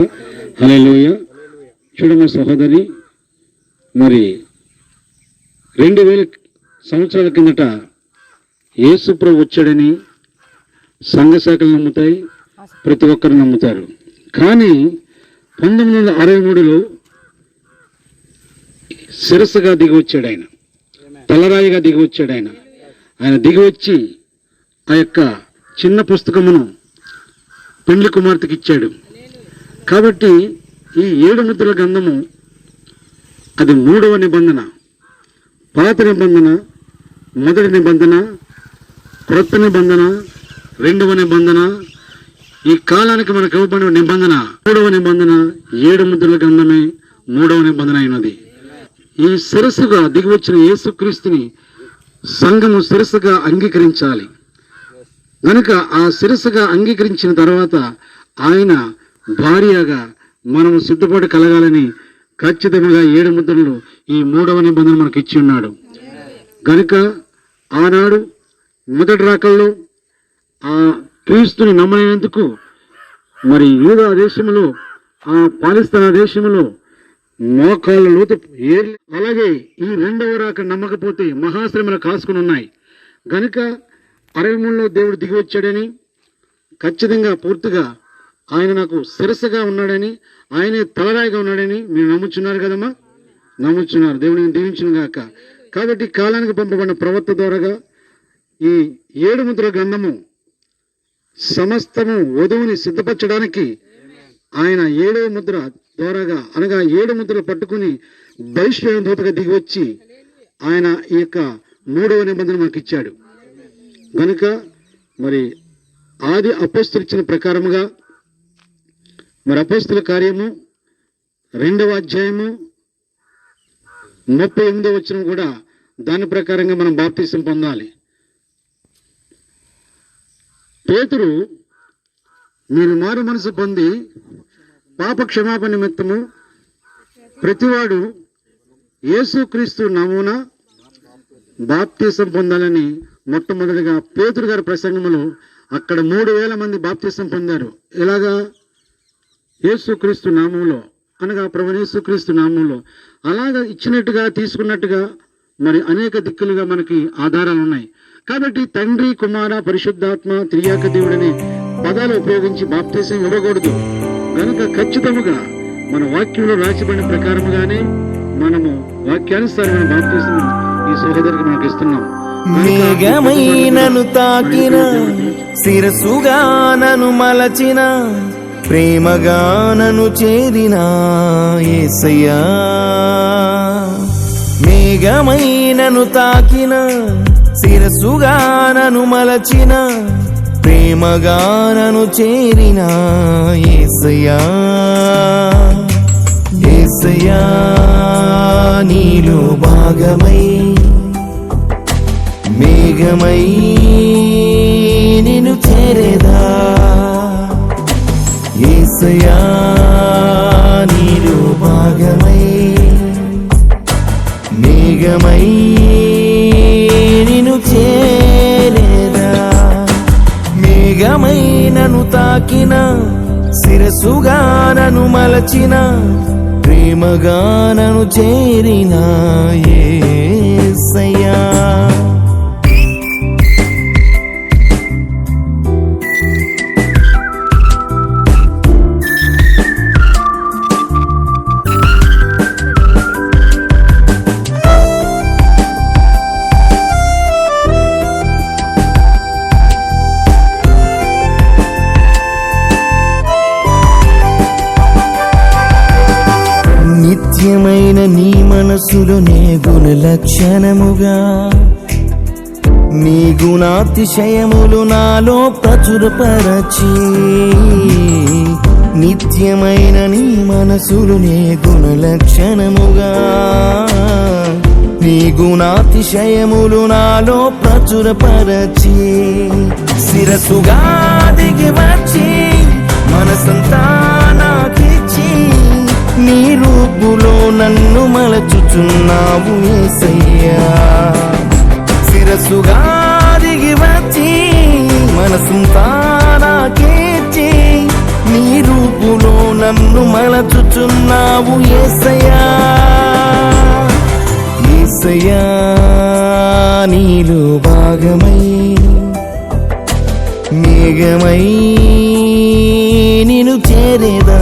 హలోయ చూడమ్మ సహోదరి మరి రెండు వేల సంవత్సరాల కిందట ఏసుప్రభు వచ్చాడని సంఘ శాఖలు నమ్ముతాయి ప్రతి ఒక్కరు నమ్ముతారు. కానీ పంతొమ్మిది వందల అరవై మూడులో శిరస్సుగా దిగి వచ్చాడు ఆయన. తలరాయిగా దిగి వచ్చాడు ఆయన. ఆయన దిగి వచ్చి ఆ యొక్క చిన్న పుస్తకమును పెండ్లి కుమార్తెకి ఇచ్చాడు. కాబట్టి ఈ ఏడు ముద్రల గంధము అది మూడవ నిబంధన పాత నిబంధన మొదటి నిబంధన క్రొత్త నిబంధన రెండవ నిబంధన ఈ కాలానికి మనకు ఇవ్వబడిన నిబంధన మూడవ నిబంధన ఏడు ముద్రల గంధమే మూడవ నిబంధన అయినది. ఈ శిరస్సుగా దిగి వచ్చిన యేసుక్రీస్తుని సంఘము శిరస్సుగా అంగీకరించాలి. కనుక ఆ శిరస్సుగా అంగీకరించిన తర్వాత ఆయన భార్యగా మనం సిద్ధపడి కలగాలని ఖచ్చితంగా ఏడు ముద్రలు ఈ మూడవ నిబంధన మనకి ఇచ్చి ఉన్నాడు. కనుక ఆనాడు మొదటి రాకల్లో ఆ క్రీస్తుని నమ్మలేనందుకు మరి యూదా దేశంలో ఆ పాలిస్తానా దేశంలో మోకాళ్ళ లోతు అలాగే ఈ రెండవ రాక నమ్మకపోతే మహాశ్రమలు కాసుకుని ఉన్నాయి గనుక అరవై మూడులో దేవుడు దిగి వచ్చాడని ఖచ్చితంగా పూర్తిగా ఆయన నాకు శిరస్సుగా ఉన్నాడని ఆయనే తలరాయిగా ఉన్నాడని మీరు నమ్ముచున్నారు కదమ్మా? నమ్ముచున్నారు. దేవుడిని దీవించిన గాక. కాబట్టి కాలానికి పంపబడిన ప్రవక్త ద్వారాగా ఈ ఏడు ముద్ర గ్రంథము సమస్తము వధువుని సిద్ధపరచడానికి ఆయన ఏడవ ముద్ర ద్వారాగా అనగా ఏడు ముద్రలు పట్టుకుని బహిష్కరణ దూతగా దిగి వచ్చి ఆయన ఈ యొక్క మూడవ నిబంధన మనకి ఇచ్చాడు. గనుక మరి ఆది అపస్తులు ఇచ్చిన ప్రకారముగా మరి అపస్తుల కార్యము రెండవ అధ్యాయము ముప్పై ఎనిమిదో వచ్చిన కూడా దాని ప్రకారంగా మనం బాప్తీసం పొందాలి. పేతురు మీరు మారు మనసు పొంది పాప క్షమాపణ నిమిత్తము ప్రతివాడు యేసుక్రీస్తు నమూనా బాప్తీసం పొందాలని మొట్టమొదటిగా పేతురు గారి ప్రసంగములో అక్కడ మూడు వేల మంది బాప్తీసం పొందారు. ఇలాగా యేసుక్రీస్తు నామంలో అనగా ప్రభు యేసుక్రీస్తు నామంలో అలాగా ఇచ్చినట్టుగా తీసుకున్నట్టుగా మరి అనేక దిక్కులుగా మనకి ఆధారాలు ఉన్నాయి. కాబట్టి తండ్రి కుమార పరిశుద్ధాత్మ త్రియాక దేవుడనే పదాలు ఉపయోగించి బాప్తీసం ఇవ్వకూడదు. కనుక ఖచ్చితముగా మన వాక్యంలో రాసిబడిన ప్రకారముగానే మనము వాక్యానుసారమైన బాప్తీసం ఈ సహోదరికి మనకి ఇస్తున్నాం. మేఘమైనను తాకిన శిరసుగా నను మలచిన ప్రేమగా నను చేరిన ఏసయ్యా. మేఘమైనను తాకిన శిరసుగా నను మలచిన ప్రేమగా నను చేరిన ఏసయ్యా. ఏసయ్యా నీలో భాగమై మేఘమై ఏసయా నీరు భాగమై మేఘమై నిన్ను చేరేదా? మేఘమై నన్ను తాకిన శిరసుగా నన్ను మలచిన ప్రేమగా నన్ను చేరిన మనసులు నీ గుణ లక్షణముగా నీ గుణాతిశయములు నాలో ప్రచురపరచి నిత్యమైన నీ మనసులు నీ గుణ లక్షణముగా నీ గుణాతిశయములు నాలో ప్రచురపరచి శిరసుగా దిగి వచ్చి మనసంతా నాకిచ్చి నీ రూపులో నన్ను నిలుచున్నావు ఏసయ్యా. శిరస్సుగా దిగి వచ్చి మనసంతా నాకేర్చి నీ రూపులో నన్ను మలచుచున్నావు ఏసయ్యా. ఏసయ్యా నీలో భాగమై మేఘమై నేను చేరేదా.